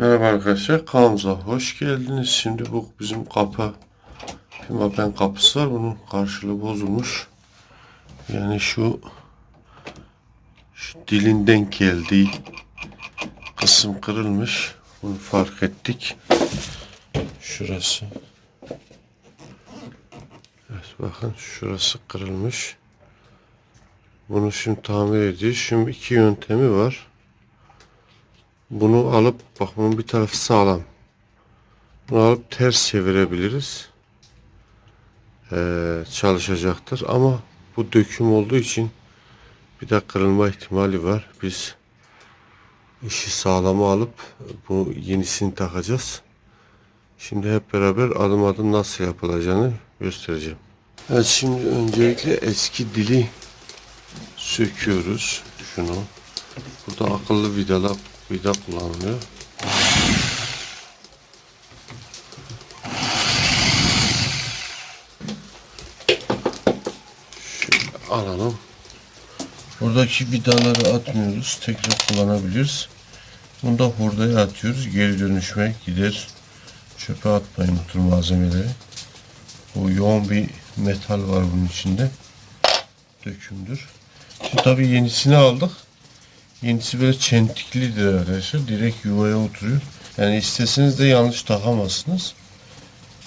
Merhaba arkadaşlar kanalımıza hoş geldiniz. Şimdi bu bizim kapı pimapen kapısı var. Bunun karşılığı bozulmuş. Yani şu, şu dilinden geldiği kısım kırılmış. Bunu fark ettik. Şurası. Evet bakın şurası kırılmış. Bunu şimdi tamir ediyor. Şimdi iki yöntemi var. Bunu alıp bak bunun bir tarafı sağlam. Bunu alıp ters çevirebiliriz. Ee, çalışacaktır ama bu döküm olduğu için bir de kırılma ihtimali var. Biz işi sağlama alıp bu yenisini takacağız. Şimdi hep beraber adım adım nasıl yapılacağını göstereceğim. Evet şimdi öncelikle eski dili söküyoruz şunu. Burada akıllı vidalar vida kullanılıyor. Şöyle alalım. Buradaki vidaları atmıyoruz. Tekrar kullanabiliriz. Bunu da hurdaya atıyoruz. Geri dönüşme gider. Çöpe atmayın bu tür malzemeleri. Bu yoğun bir metal var bunun içinde. Dökümdür. Şimdi tabii yenisini aldık. Yenisi böyle çentiklidir arkadaşlar. Direkt yuvaya oturuyor. Yani isteseniz de yanlış takamazsınız.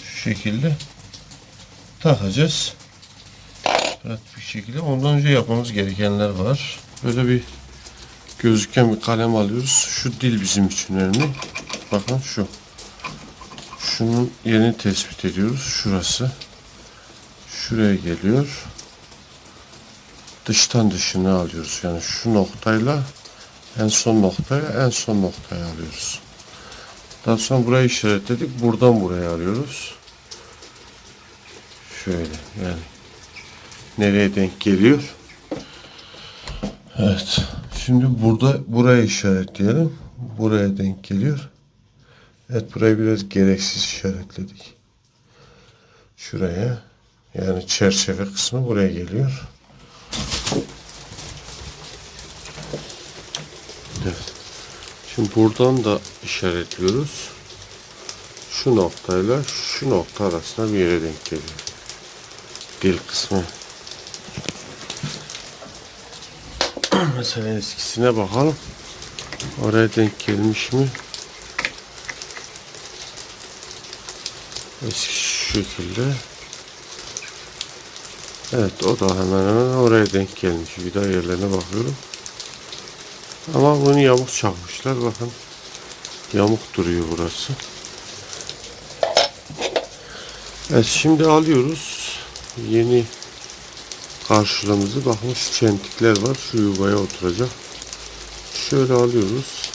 Şu şekilde takacağız. Evet bir şekilde. Ondan önce yapmamız gerekenler var. Böyle bir gözüken bir kalem alıyoruz. Şu dil bizim için önemli. Bakın şu. Şunun yerini tespit ediyoruz. Şurası. Şuraya geliyor dıştan dışını alıyoruz. Yani şu noktayla en son noktaya en son noktaya alıyoruz. Daha sonra burayı işaretledik. Buradan buraya alıyoruz. Şöyle yani nereye denk geliyor? Evet. Şimdi burada buraya işaretleyelim. Buraya denk geliyor. Evet burayı biraz gereksiz işaretledik. Şuraya yani çerçeve kısmı buraya geliyor. Şimdi buradan da işaretliyoruz. Şu noktayla şu nokta arasında bir yere denk geliyor. Dil kısmı. Mesela eskisine bakalım. Oraya denk gelmiş mi? Eski şekilde. Evet o da hemen hemen oraya denk gelmiş. Bir daha yerlerine bakıyorum. Ama bunu yamuk çakmışlar. Bakın yamuk duruyor burası. Evet şimdi alıyoruz. Yeni karşılığımızı. Bakın şu çentikler var. Şu yuvaya oturacak. Şöyle alıyoruz.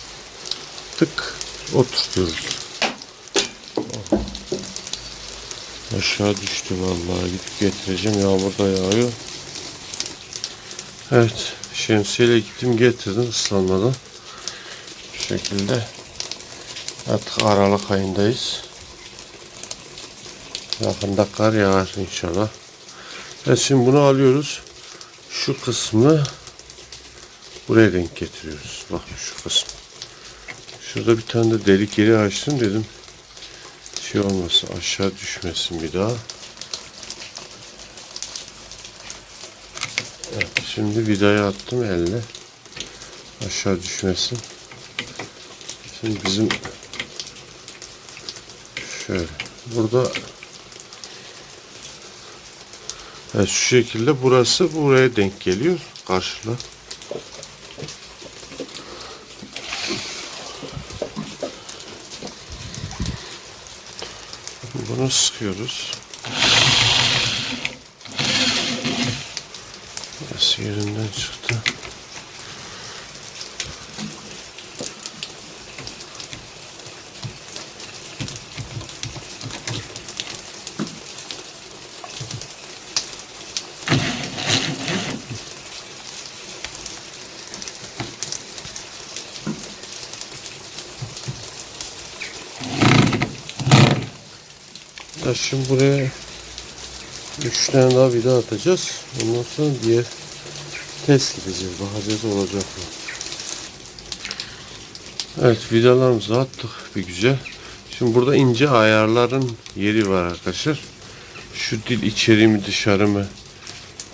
Tık oturtuyoruz. Aşağı düştü vallahi gidip getireceğim yağmur da yağıyor. Evet şemsiyeyle gittim getirdim ıslanmadan. Bu şekilde artık Aralık ayındayız. Yakında kar yağar inşallah. Evet şimdi bunu alıyoruz. Şu kısmı buraya denk getiriyoruz. Bakın şu kısmı. Şurada bir tane de delik yeri açtım dedim şey olmasın aşağı düşmesin bir daha. Şimdi vidayı attım elle. Aşağı düşmesin. Şimdi bizim şöyle burada evet, şu şekilde burası buraya denk geliyor karşıla. Bunu sıkıyoruz. Burası yerinden çıktı. Şimdi buraya üç tane daha vida atacağız. Ondan sonra diğer test edeceğiz. Bakacağız olacak mı? Evet vidalarımızı attık bir güzel. Şimdi burada ince ayarların yeri var arkadaşlar. Şu dil içeri mi dışarı mı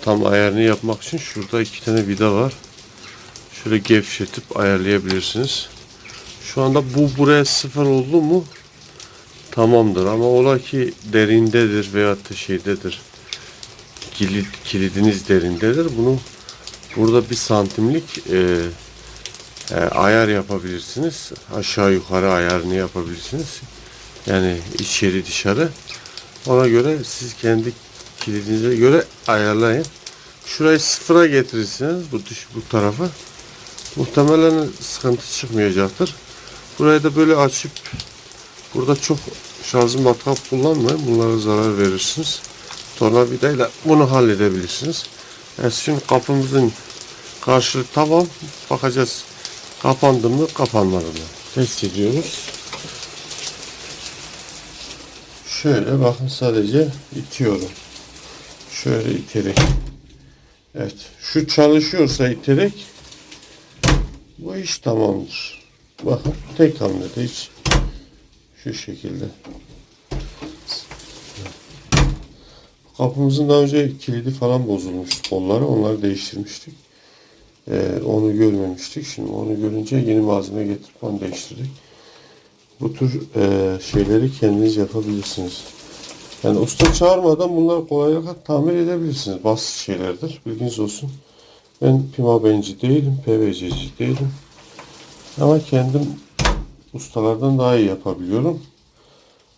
tam ayarını yapmak için şurada iki tane vida var. Şöyle gevşetip ayarlayabilirsiniz. Şu anda bu buraya sıfır oldu mu tamamdır ama ola ki derindedir veyahut da şeydedir. Kilit, kilidiniz derindedir. Bunu burada bir santimlik e, e, ayar yapabilirsiniz. Aşağı yukarı ayarını yapabilirsiniz. Yani içeri dışarı. Ona göre siz kendi kilidinize göre ayarlayın. Şurayı sıfıra getirirsiniz bu dış bu tarafa. Muhtemelen sıkıntı çıkmayacaktır. Burayı da böyle açıp burada çok şarjlı matkap kullanmayın. Bunlara zarar verirsiniz. Tornavidayla bunu halledebilirsiniz. Evet, şimdi kapımızın karşı tamam. Bakacağız kapandı mı kapanmadı mı. Test ediyoruz. Şöyle bakın sadece itiyorum. Şöyle iterek. Evet. Şu çalışıyorsa iterek bu iş tamamdır. Bakın tek hamlede hiç şu şekilde. Kapımızın daha önce kilidi falan bozulmuştu kolları. Onları değiştirmiştik. Ee, onu görmemiştik. Şimdi onu görünce yeni malzeme getirip onu değiştirdik. Bu tür e, şeyleri kendiniz yapabilirsiniz. Yani usta çağırmadan bunları kolaylıkla tamir edebilirsiniz. Basit şeylerdir. Bilginiz olsun. Ben Pima benci değilim. PVC'ci değilim. Ama kendim ustalardan daha iyi yapabiliyorum.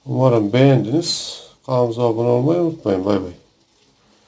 Umarım beğendiniz. Kanalımıza abone olmayı unutmayın. Bay bay.